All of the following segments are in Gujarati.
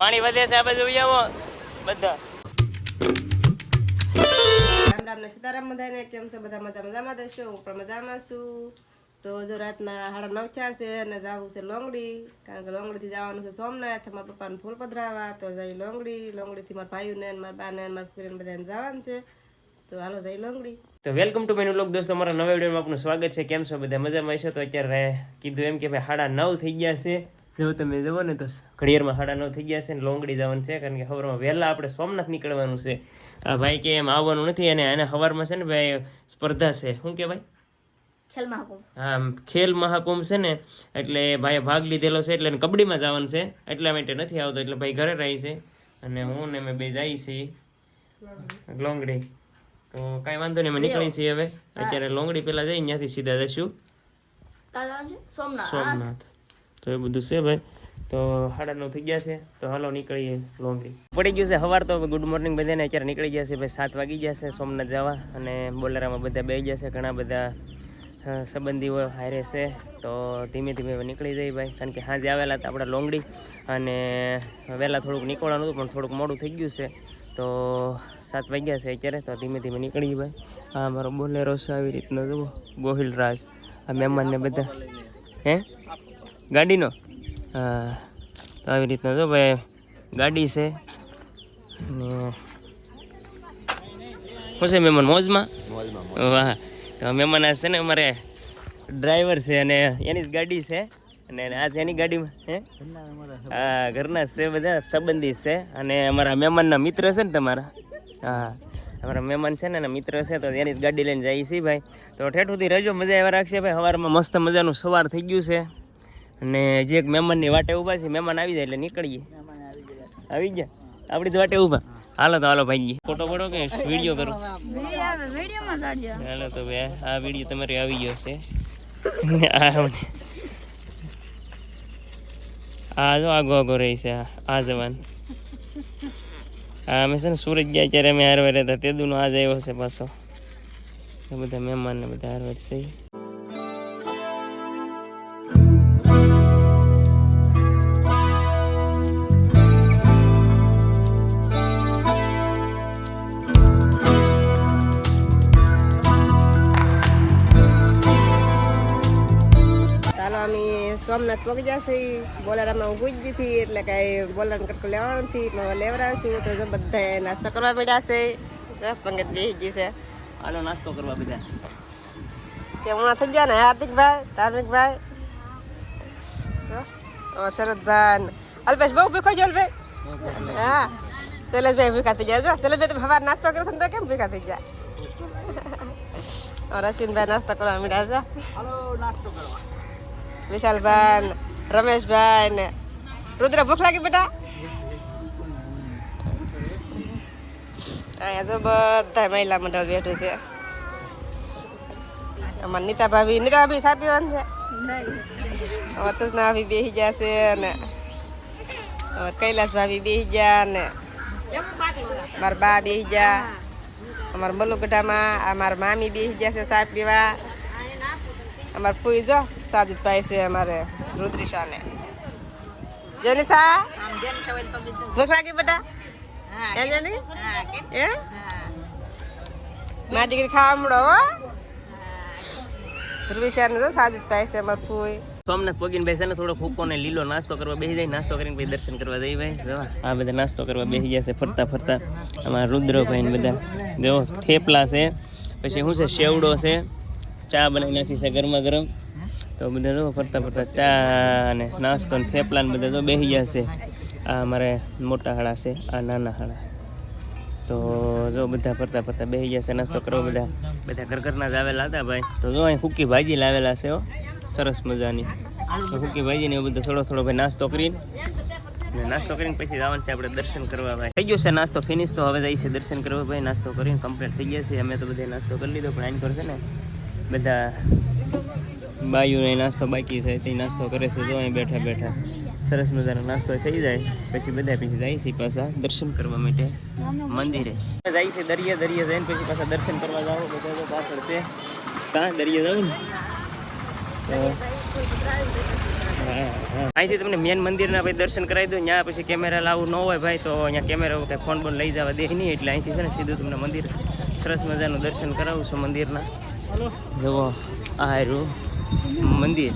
પાણી વધે છે, આ બાજુ બધા. રામ રામ ને સીતારામ બધાને, કેમ છે? બધા મજા મજામાં દેશો હું પણ મજામાં છું. તો જો રાતના સાડા નવ થયા છે અને જવું છે લોંગડી, કારણ કે લોંગડીથી જવાનું છે સોમનાથ. મારા પપ્પાને ફૂલ પધરાવા, તો જઈ લોંગડી. લોંગડીથી મારા ભાઈઓને મારા બાને મારા ફ્રેન્ડ બધાને જવાનું છે. તો હાલો જઈ લોંગડી. તો વેલકમ ટુ મેનુ લોક દોસ્તો અમારા નવા વિડીયોમાં આપનું સ્વાગત છે. કેમ છો? બધા મજામાં હશો? તો અત્યારે કીધું એમ કે ભાઈ સાડા નવ થઈ ગયા છે. જો તમે જુઓ ને તો ઘડિયાળમાં સાડા નવ થઈ ગયા છે ને લોંગડી જવાનું છે કારણ કે સવારમાં વહેલા આપણે સોમનાથ નીકળવાનું છે. આ ભાઈ કે એમ આવવાનું નથી અને એને સવારમાં છે ને ભાઈ સ્પર્ધા છે. શું કે ભાઈ? હા ખેલ મહાકુંભ છે ને એટલે ભાઈ ભાગ લીધેલો છે એટલે કબડ્ડીમાં જવાનું છે. એટલા માટે નથી આવતો એટલે ભાઈ ઘરે રહી છે. અને હું ને મેં બે જાય છીએ. લોંગડી. તો કાંઈ વાંધો નહીં અમે નીકળી છીએ હવે. અત્યારે લોંગડી પેલા જઈ ત્યાંથી સીધા જશું. સોમનાથ તો એ બધું છે ભાઈ. તો સાડા નવ થઈ ગયા છે. તો હાલો નીકળીએ લોંગડી. પડી ગયું છે સવાર તો. ગુડ મોર્નિંગ બધાને. અત્યારે નીકળી ગયા છે ભાઈ સાત વાગી ગયા છે સોમનાથ જવા. અને બોલેરામાં બધા બે ગયા છે. ઘણા બધા સંબંધીઓ હારે છે. તો ધીમે ધીમે હવે નીકળી જઈએ ભાઈ. કારણ કે સાંજે આવેલા હતા આપણે લોંગડી. અને વહેલા થોડુંક નીકળવાનું હતું પણ થોડુંક મોડું થઈ ગયું છે. તો સાત વાગ્યા છે અત્યારે તો ધીમે ધીમે નીકળી ભાઈ. આ મારો બોલેરો છે આવી રીતનો જુઓ. ગોહિલ રાજ આ મહેમાનને બધા. હે? ગાડીનો? હા તો આવી રીતનો જો ભાઈ ગાડી છે. અને શું છે મહેમાન મોજમાં? વાહ. તો મહેમાન આ છે ને અમારે ડ્રાઈવર છે અને એની જ ગાડી છે. અને આજ એની ગાડીમાં હે? હા ઘરના છે બધા સંબંધી છે. અને અમારા મહેમાનના મિત્ર છે ને તમારા? હા અમારા મહેમાન છે ને એના મિત્ર છે તો એની જ ગાડી લઈને જઈએ છીએ ભાઈ. તો ઠેઠ સુધી રહેજો મજા એવા રાખશે ભાઈ. સવારમાં મસ્ત મજાનું સવાર થઈ ગયું છે. અને જે એક મહેમાનની વાટે ઊભા છે મહેમાન આવી જાય એટલે નીકળીએ. આવી ગયા. આપણી તો વાટે ઊભા? હાલો તો હાલો ભાઈ ફોટો પડો કે વીડિયો કરો હાલો તો ભાઈ આ વીડિયો તમારે આવી ગયો છે. આ આ જો આગો આગો રહી છે, આ- જવાન. આ અમે છે ને સુરત ગયા ત્યારે અમે હારવાર હતા તે દુનો આજ આવ્યો છે પાછો. બધા મહેમાન બધા હારવાર છે. સોમનાથ પગી જશે બોલારામાં હું જ હતી એટલે કાંઈ બોલાર કરકો લેવાનું નથી. પણ લેવડાવશું તો જો બધા નાસ્તો કરવા મળ્યા છે. જો પંગત બેસી છે. હાલો નાસ્તો કરવા બધા કે હમણાં થઈ ગયા ને હાર્દિકભાઈ ધાર્મિકભાઈ. શરદભાઈ અલ્પેશ બહુ ભૂખો છો અલ્પેશ. હા. શૈલેષભાઈ ભૂખા થઈ જાય જો શૈલેષભાઈ તમે સવાર નાસ્તો કરો તો કેમ ભૂખા થઈ ગયા? અમારા અશ્વિનભાઈ નાસ્તો કરવા મળ્યા છે. વિશાલભાઈ ને રમેશભાઈ ને રુદ્ર ભૂખ લાગી બેટા? અહીંયા તો બધા મહિલા મંડળ બેઠું છે. અમાર નીતા ભાભી નીતા ભાભી સા પીવાનું છે? અમાર સસના ભાભી બેસી ગયા છે અને અમાર કૈલાસ ભાભી બેસી ગયા ને મારા બા બેસી ગયા. અમારા મલુગઢામાં અમારા મામી બેસી ગયા છે સા પીવા. અમાર ફૂઈ જો. થાય છે અમારે રુદ્રિશાને જેનિસા? ભૂખ લાગી બેટા? હે જેની? હે? મારી દીકરી હો. ધ્રુવિશાને તો થાય છે અમાર ફૂઈ. સોમનાથ પગીન ભાઈ ને થોડો ફૂકો ને લીલો નાસ્તો કરવા બેસી જાય. નાસ્તો કરીને પછી દર્શન કરવા જઈ ભાઈ. આ બધા નાસ્તો કરવા બેસી ગયા છે ફરતા ફરતા. અમારા રુદ્રભાઈ ને બધા. જો, થેપલા છે. પછી શું છે? શેવડો છે. ચા બનાવી નાખી છે ગરમા ગરમ. તો બધા જો ફરતા ફરતા ચા અને નાસ્તો ને થેપલા ને બધા જો બેસી ગયા છે. આ અમારે મોટા હાડા છે, આ નાના હાડા તો જો બધા ફરતા ફરતા બેસી ગયા છે, નાસ્તો કરવા બધા. બધા ઘર ઘરના જ આવેલા હતા ભાઈ. તો જો અહીં હુકી ભાજી લાવેલા છે સરસ મજાની. હુકી ભાજી ને બધું થોડો થોડો ભાઈ નાસ્તો કરીને. નાસ્તો કરીને પછી જવાનું છે આપણે દર્શન કરવા ભાઈ. થઈ ગયો છે નાસ્તો ફિનિશ તો હવે જઈએ દર્શન કરવા ભાઈ. નાસ્તો કરીને કમ્પ્લીટ થઈ ગયા છે. અમે તો બધા નાસ્તો કરી લીધો, પણ આની કરશે ને, બધા બાયુને નાસ્તો બાકી છે તે નાસ્તો કરે છે જો અહીં બેઠા બેઠા. સરસ મજાનો નાસ્તો થઈ જાય પછી બધા પછી જાય છે પાછા દર્શન કરવા માટે. મંદિરે. જાય છે દરિયા દરિયા જઈને પછી પાછા દર્શન કરવા જાઓ બધા તો પાછળ છે. કાં દરિયા જાઓ ને? અહીંથી તમને મેન મંદિરના ભાઈ દર્શન કરાવી દઉં ત્યાં પછી કેમેરા લાવવું ન હોય ભાઈ તો અહીંયા કેમેરા કંઈ ફોન બોન લઈ જવા દે નહીં એટલે અહીંથી છે ને સીધું તમને મંદિર સરસ મજાનું દર્શન કરાવું છું મંદિરના. જુઓ આ રહ્યું મંદિર.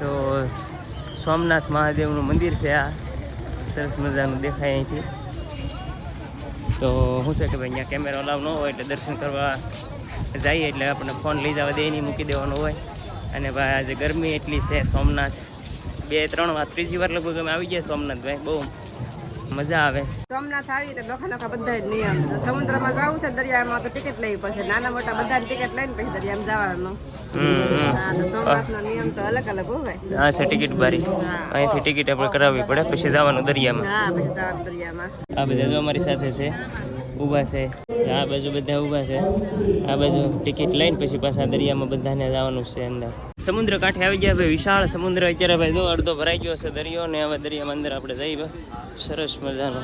તો સોમનાથ મહાદેવનું મંદિર છે આ. સરસ મજાનું દેખાય અહીંથી. તો શું છે કે ભાઈ અહીંયા કેમેરો અલાવ ન હોય એટલે દર્શન કરવા જઈએ એટલે આપણને ફોન લઈ જવા દે નહીં મૂકી દેવાનો હોય. અને ભાઈ આજે ગરમી એટલી છે સોમનાથ. બે ત્રણ વાર ત્રીજી વાર લગભગ અમે આવી ગયા સોમનાથ ભાઈ, બહુ. મજા આવે. સોમનાથ આવી એટલે નોખા નોખા બધા જ નિયમ સમુદ્રમાં જવું છે દરિયામાં તો ટિકિટ લેવી પડશે. નાના મોટા બધા ટિકિટ લઈને પછી દરિયામાં જવાનું. હમ હમ. હા સોમનાથનો નિયમ તો અલગ અલગ હોય ટિકિટ બારી. અહીંથી ટિકિટ આપણે કરાવવી પડે પછી જવાનું દરિયામાં. પછી જવાનું દરિયામાં. આ બધા જો અમારી સાથે છે ઊભા છે. આ બાજુ બધા ઊભા છે. આ બાજુ ટિકિટ લઈને પછી પાછા દરિયામાં બધાને જવાનું છે અંદર. સમુદ્ર કાંઠે આવી ગયા ભાઈ વિશાળ સમુદ્ર. અત્યારે ભાઈ જો અડધો ભરાઈ ગયો છે દરિયો ને હવે દરિયામાં અંદર આપણે જઈએ સરસ મજાનો.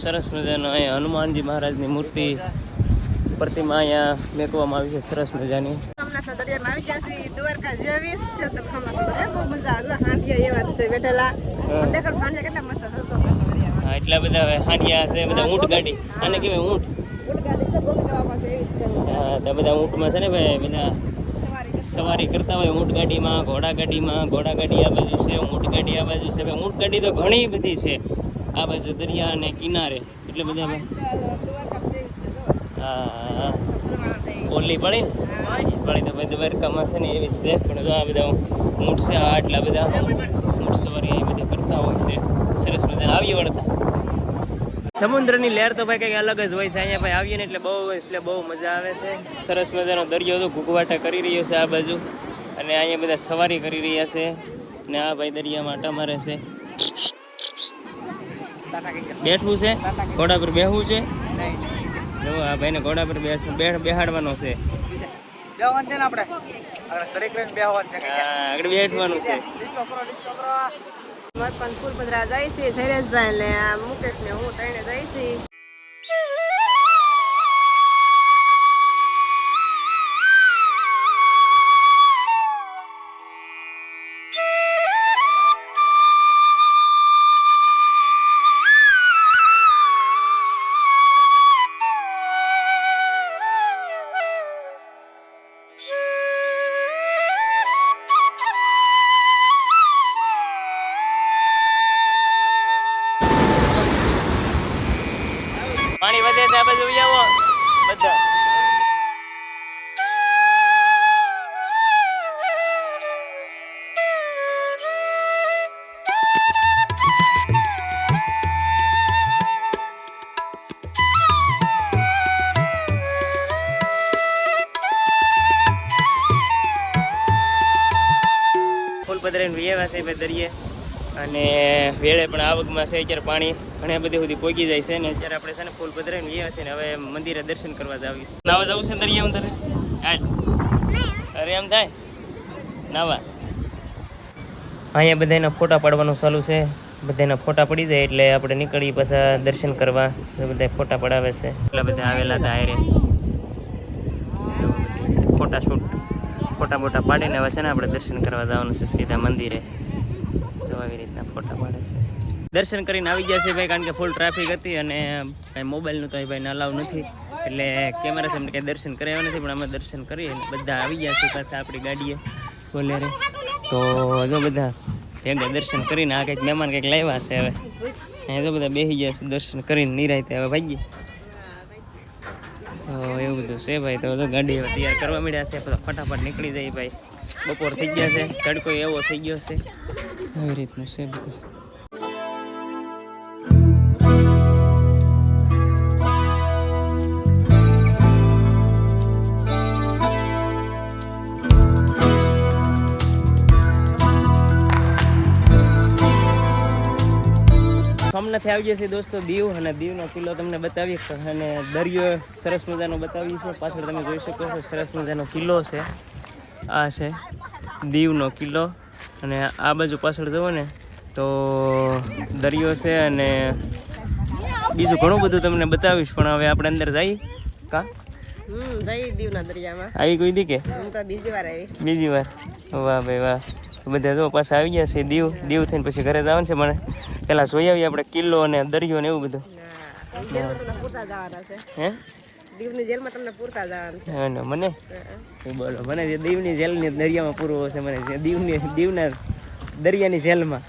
સરસ મજાનો અહીંયા હનુમાનજી મહારાજની મૂર્તિ પ્રતિમા અહીંયા મેકવામાં આવી છે સરસ મજાની. દરિયા એટલા બધા હવે હાંડિયા છે બધા ઊંટ ગાડી. અને કેવાય ઊંટ. બધા ઊંટમાં છે ને ભાઈ બધા સવારી કરતા. હોય ઊંટ ગાડીમાં ઘોડા ગાડીમાં ઘોડા ગાડી આ બાજુ છે ઊંટ ગાડી આ બાજુ છે. ભાઈ ઊંટ ગાડી તો ઘણી બધી છે આ બાજુ દરિયા અને કિનારે. એટલે બધા. હા ઓલી પડી? પડી તો ભાઈ દ્વારકામાં છે ને એવી જ છે. પણ આ બધા ઊંટ છે આટલા બધા ઊંટ સવારી એ બધા કરતા હોય છે. સરસ મજાને. આવી વળતા. સમુદ્રની લહેર તો ભાઈ કંઈક અલગ જ હોય છે. અહીંયા ભાઈ આવીએ ને એટલે બહુ એટલે બહુ મજા આવે છે. સરસ મજાનો દરિયો તો ઘૂઘવાટા કરી રહ્યો છે આ બાજુ. અને અહીંયા બધા સવારી કરી રહ્યા છે. ને આ ભાઈ દરિયામાં આટા મારે છે. બેઠવું છે? ઘોડા પર બેહવું છે? જો આ ભાઈને ઘોડા પર બેસ બેહ બેહાડવાનો છે. બેહવાનું છે ને આપણે? આગળ બેહવાનું છે. આગળ બેઠવાનું છે. મરપન ફૂલપદરા જાય છે શૈલેષભાઈ ને આ મુકેશ ને હું ત્રણે જાય છે. પધરાઈને વિયેવા ભાઈ દરિયે. અને વેળે પણ આવકમાં છે અત્યારે પાણી. ઘણા બધી સુધી પોગી જાય છે ને અત્યારે આપણે છે ને ફૂલ પધરાઈને વિયેવા છે ને હવે મંદિરે દર્શન કરવા જાવીશ નાવા જવું છે દરિયા અંદર અરે એમ થાય? નાવા. અહીંયા બધાના ફોટા પાડવાનું ચાલુ છે. બધાના ફોટા પડી જાય એટલે આપણે નીકળી પાછા દર્શન કરવા. બધા ફોટા પડાવે છે. એટલા બધા આવેલા હતા આયરે ફોટા શૂટ. ફોટા બોટા પાડીને હવે છે ને આપણે દર્શન કરવા જવાનું છે સીધા મંદિરે. તો આવી રીતના ફોટા પાડે છે. દર્શન કરીને આવી ગયા છે ભાઈ, કારણ કે ફૂલ ટ્રાફિક હતી અને કાંઈ મોબાઈલનું તો એ ભાઈ અલાવ નથી. એટલે કેમેરા સામે કંઈ દર્શન કરાવ્યા નથી, પણ અમે દર્શન કરીએ અને બધા આવી ગયા છે પાછા આપણી ગાડીએ, બોલેરે. તો જો બધા ભેગા દર્શન કરીને આ કંઈક મહેમાન કંઈક લાવ્યા છે હવે. અહીંયા જો બધા બેસી ગયા છે, દર્શન કરીને નિરાયતે હવે ભાગીએ. તો એવું બધું છે ભાઈ. તો ગાડી તૈયાર કરવા મળ્યા છે. બધા ફટાફટ નીકળી જાય ભાઈ. બપોર થઈ ગયા છે. તડકો એવો થઈ ગયો છે. આવી રીતનું છે બધું. સોમનાથે આવી છીએ દોસ્તો દીવ અને દીવનો કિલ્લો તમને બતાવી અને દરિયો સરસ મજાનો બતાવી છે પાછળ તમે જોઈ શકો છો સરસ મજાનો કિલ્લો છે. આ છે દીવનો કિલ્લો. અને આ બાજુ પાછળ જુઓ ને તો દરિયો છે અને બીજું ઘણું બધું તમને બતાવીશ પણ હવે આપણે અંદર જઈએ કા? હમ જઈ દીવના દરિયામાં. આવી કોઈ દી કે? હું તો બીજી વાર આવી. બીજી વાર? વાહ ભાઈ વાહ. બધા જો પાછા આવી ગયા છે દીવ દીવ થઈને પછી ઘરે જવાનું છે મને પેલા જોઈ આવીએ આપણે કિલ્લો અને દરિયો ને એવું બધું. છે હે? દીવની જેલમાં તમને પૂરતા જવાનું છે. ને મને? બોલો મને જે દીવની જેલની દરિયામાં પૂરવો છે મને જે દીવની દીવના દરિયાની જેલમાં.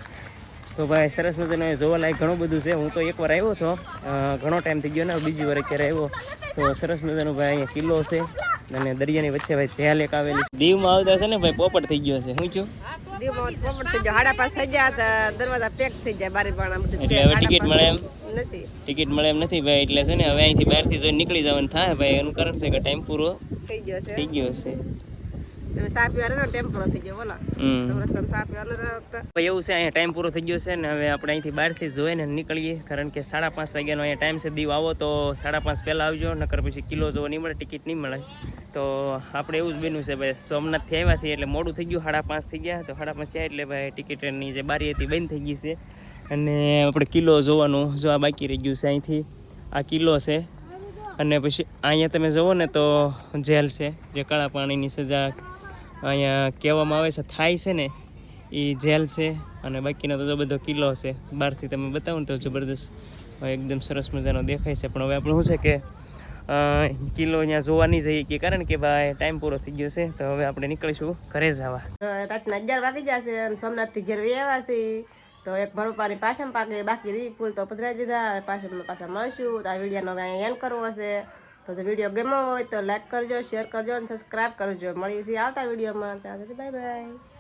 તો ભાઈ સરસ મજાનું જોવાલાયક ઘણું બધું છે. હું તો એકવાર આવ્યો હતો. ઘણો ટાઈમ થઈ ગયો ને બીજી વાર અત્યારે આવ્યો. તો સરસ મજાનું ભાઈ અહીંયા કિલ્લો છે અને દરિયાની વચ્ચે ભાઈ જેલ એક આવેલી છે. દીવમાં આવતા છે ને ભાઈ પોપટ થઈ ગયો છે. શું થયું થઈ જાય. હાડા પાસ થઈ જાય દરવાજા પેક થઈ જાય બારી બાણા બધું એટલે હવે ટિકિટ મળે એમ? નથી. ટિકિટ મળે એમ નથી ભાઈ એટલે છે ને હવે અહીંથી બહારથી જોઈને નીકળી જવાનું થાય ભાઈ એનું કારણ છે કે ટાઈમ પૂરો? થઈ ગયો છે. થઈ ગયો છે. એવું છે અહીંયા ટાઈમ પૂરો થઈ ગયો છે ને હવે આપણે અહીંથી બહારથી જોઈને નીકળીએ કારણ કે સાડા પાંચ વાગ્યાનો અહીંયા ટાઈમ છે દીવ આવો તો સાડા પાંચ પહેલાં આવજો નકર પછી કિલો જોવો નહીં મળે ટિકિટ નહીં મળે. તો આપણે એવું જ બન્યું છે ભાઈ સોમનાથથી આવ્યા છીએ એટલે મોડું થઈ ગયું સાડા પાંચ થઈ ગયા તો સાડા પાંચ થયા એટલે ભાઈ ટિકિટની જે બારી હતી બંધ થઈ ગઈ છે. અને આપણે કિલ્લો જોવાનું જોવા બાકી રહી ગયું છે અહીંથી. આ કિલ્લો છે. અને પછી અહીંયા તમે જુઓ ને તો જેલ છે જે કાળા પાણીની સજા અહીંયા કહેવામાં આવે છે, થાય છે ને એ જેલ છે અને બાકીનો તો જો બધો કિલ્લો છે. બહારથી તમે બતાવો ને તો જબરદસ્ત એકદમ સરસ મજાનો દેખાય છે. પણ હવે આપણે શું છે કે કિલ્લો અહીંયા જોવા નહીં જઈએ કે કારણ કે ભાઈ ટાઈમ પૂરો થઈ ગયો છે, તો હવે આપણે નીકળીશું ઘરે જવા રાતના અગિયાર વાગી જશે અને સોમનાથથી ઘેર આવ્યા છે. તો એક ભરપાની પાછળ પાકે, બાકી ફૂલ તો પધરાઈ દીધા, પાછળ પાછા મળશું. તો આ વિડીયાનો હવે અહીંયા કરવો હશે. તો જો વીડિયો ગમ્યો હોય તો લાઈક કરજો શેર કરજો અને સબસ્ક્રાઈબ કરજો. મળીએ છીએ આવતા વિડીયોમાં ત્યાં સુધી બાય બાય